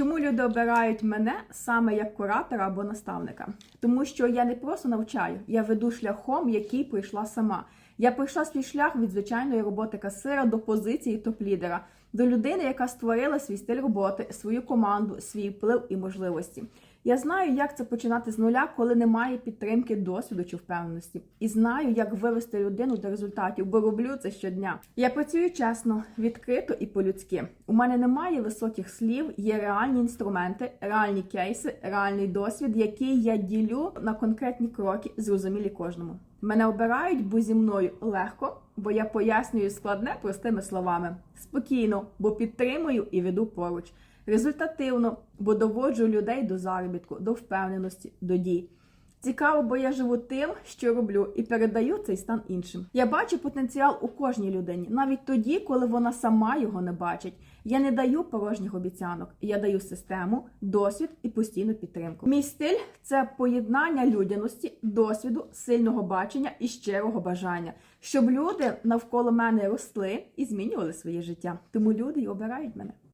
Чому люди обирають мене саме як куратора або наставника? Тому що я не просто навчаю, я веду шляхом, який прийшла сама. Я пройшла свій шлях від звичайної роботи касира до позиції топ-лідера, до людини, яка створила свій стиль роботи, свою команду, свій вплив і можливості. Я знаю, як це починати з нуля, коли немає підтримки досвіду чи впевненості, і знаю, як вивести людину до результатів, бо роблю це щодня. Я працюю чесно, відкрито і по-людськи. У мене немає високих слів, є реальні інструменти, реальні кейси, реальний досвід, який я ділю на конкретні кроки, зрозумілі кожному. Мене обирають, бо зі мною легко, бо я пояснюю складне простими словами. Спокійно, бо підтримую і веду поруч. Результативно, бо доводжу людей до заробітку, до впевненості, до дій. Цікаво, бо я живу тим, що роблю, і передаю цей стан іншим. Я бачу потенціал у кожній людині, навіть тоді, коли вона сама його не бачить. Я не даю порожніх обіцянок, я даю систему, досвід і постійну підтримку. Мій стиль це поєднання людяності, досвіду, сильного бачення і щирого бажання, щоб люди навколо мене росли і змінювали своє життя. Тому люди й обирають мене.